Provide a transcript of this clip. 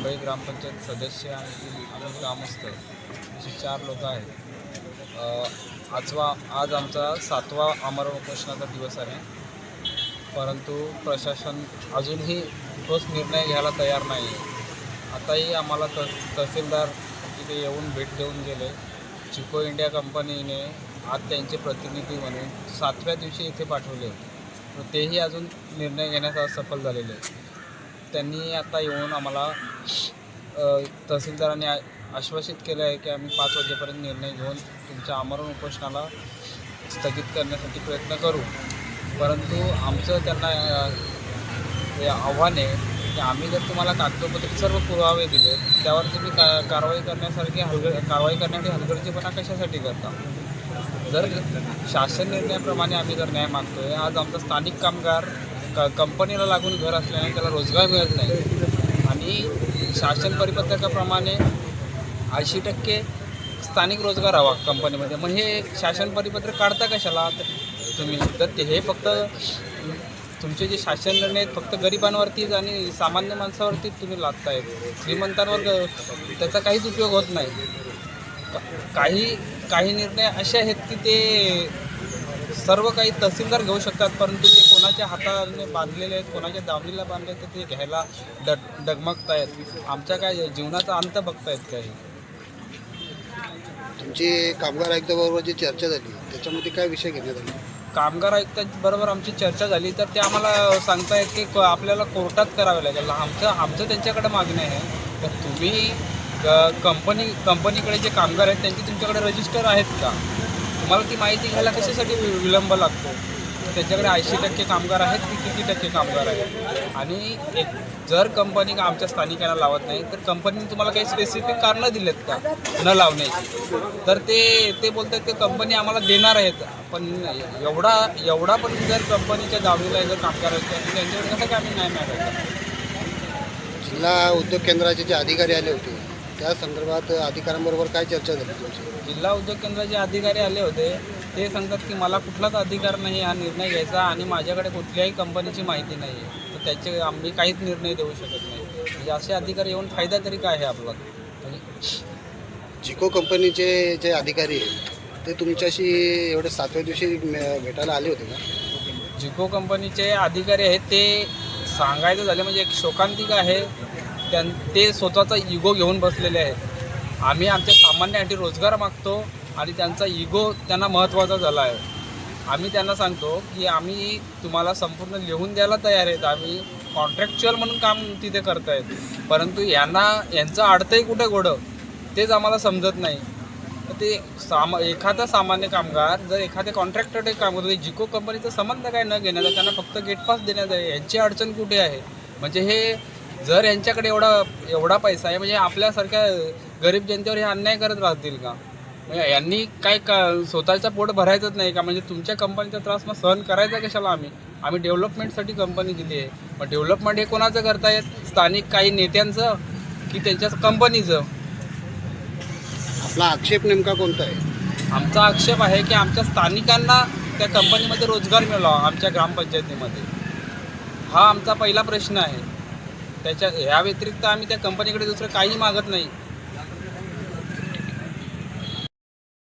मुंबई ग्रामपंचायत सदस्य आणि आम्ही ग्रामस्थ असे चार लोक आहेत. आजवा आज आमचा सातवा आमरण उपोषणाचा दिवस आहे. परंतु प्रशासन अजूनही ठोस निर्णय घ्यायला तयार नाही आहे आताही आम्हाला त तहसीलदार तिथे येऊन भेट देऊन गेले. चिको इंडिया कंपनीने आज त्यांचे प्रतिनिधी म्हणून सातव्या दिवशी इथे पाठवले. तर तेही अजून निर्णय घेण्यास असफल झालेले त्यांनी आता येऊन आम्हाला तहसीलदारांनी आ- आश्वासित केलं आहे की आम्ही पाच वाजेपर्यंत निर्णय घेऊन तुमच्या आमरण उपोषणाला स्थगित करण्यासाठी प्रयत्न करू. परंतु आमचं त्यांना हे आव्हान आहे की आम्ही जर तुम्हाला कागदोपत्री सर्व पुरावे दिले त्यावर तुम्ही का कारवाई करण्यासारखी हलग कारवाई करण्यासाठी हलगर्जीपणा कशासाठी करता? जर शासन निर्णयाप्रमाणे आम्ही जर न्याय मागतो आहे आज आमचा स्थानिक कामगार क कंपनीला लागून घर असल्याने त्याला रोजगार मिळत नाही. आणि शासन परिपत्रकाप्रमाणे ऐंशी टक्के स्थानिक रोजगार हवा कंपनीमध्ये. मग हे शासन परिपत्रक काढता कशाला? तर तुम्ही तर ते हे फक्त तुमचे जे शासन निर्णय आहेत फक्त गरिबांवरतीच आणि सामान्य माणसावरतीच तुम्ही लादताय. श्रीमंतांवर त्याचा काहीच उपयोग होत नाही. का- काही काही निर्णय असे आहेत की ते सर्व काही तहसीलदार घेऊ शकतात परंतु ते कोणाच्या हाताने बांधलेले आहेत कोणाच्या दावणीला बांधले आहेत ते घ्यायला डग डगमगत आहेत आमच्या काय जीवनाचा अंत बघतायत काही. तुमची कामगार आयुक्ताबरोबर जी चर्चा झाली त्याच्यामध्ये काय विषय घेण्यात आले? कामगार आयुक्तांबरोबर आमची चर्चा झाली तर ते आम्हाला सांगतायत की आपल्याला कोर्टात करावे लागेल. आमचं आमचं त्यांच्याकडे मागणं आहे. तर तुम्ही कंपनी कंपनीकडे जे कामगार आहेत त्यांची तुमच्याकडे रजिस्टर आहेत का? मला ती माहिती घ्यायला कशासाठी विलंब लागतो? त्यांच्याकडे ऐंशी टक्के कामगार आहेत की किती टक्के कामगार आहेत? आणि एक जर कंपनी आमच्या स्थानिकांना लावत नाही तर कंपनीने तुम्हाला काही स्पेसिफिक कारणं दिलेत का? न लावण्याची. तर ते ते बोलतात ते कंपनी आम्हाला देणार आहेत पण एवढा एवढा पण जर कंपनीच्या दावणीला जर कामगार आहेत तर त्यांच्याकडे कसं काय आम्ही नाही मिळालं जिल्हा उद्योग केंद्राचे जे अधिकारी आले होते त्या संदर्भात अधिकाऱ्यांबरोबर काय चर्चा झाली तुमची? जिल्हा उद्योग केंद्राचे अधिकारी आले होते ते सांगतात की मला कुठलाच अधिकार नाही हा निर्णय घ्यायचा आणि माझ्याकडे कुठल्याही कंपनीची माहिती नाही आहे. तर त्याचे आम्ही काहीच निर्णय देऊ शकत नाही. म्हणजे असे अधिकारी येऊन फायदा तरी काय आहे आपला? जिको कंपनीचे जे अधिकारी आहेत ते तुमच्याशी एवढे सातव्या दिवशी भेटायला आले होते का? जिको कंपनीचे अधिकारी आहेत ते सांगायचं झालं म्हणजे एक शोकांतिका आहे. त्यां ते स्वतःचा इगो घेऊन बसलेले आहेत. आम्ही आमच्या सामान्यांसाठी रोजगार मागतो आणि त्यांचा इगो त्यांना महत्त्वाचा झाला आहे. आम्ही त्यांना सांगतो की आम्ही तुम्हाला संपूर्ण लिहून द्यायला तयार आहेत. आम्ही कॉन्ट्रॅक्च्युअल म्हणून काम तिथे करतायत. परंतु यांना यांचं अडतंही कुठे गोडं तेच आम्हाला समजत नाही. ते सामा एखादा सामान्य कामगार जर एखाद्या कॉन्ट्रॅक्टरकडे काम करतो जिको कंपनीचा संबंध काय न घेण्याचा त्यांना फक्त गेटपास देण्याचा देण्यात आहे. यांची अडचण कुठे आहे? म्हणजे हे जर यांच्याकडे एवढा एवढा पैसा आहे म्हणजे आपल्यासारख्या गरीब जनतेवर हे अन्याय करत राहतील का? म्हणजे यांनी काय का स्वतःचं पोट भरायचंच नाही का? म्हणजे तुमच्या कंपनीचा त्रास मग सहन करायचा कशाला आम्ही? आम्ही डेव्हलपमेंटसाठी कंपनी दिली आहे. मग डेव्हलपमेंट हे कोणाचं करतायत स्थानिक काही नेत्यांचं की त्यांच्या कंपनीचं? आपला आक्षेप नेमका कोणता आहे? आमचा आक्षेप आहे की आमच्या स्थानिकांना त्या कंपनीमध्ये रोजगार मिळावा आमच्या ग्रामपंचायतीमध्ये. हा आमचा पहिला प्रश्न आहे. त्याच्या ह्या व्यतिरिक्त आम्ही त्या कंपनीकडे दुसरं काही मागत नाही.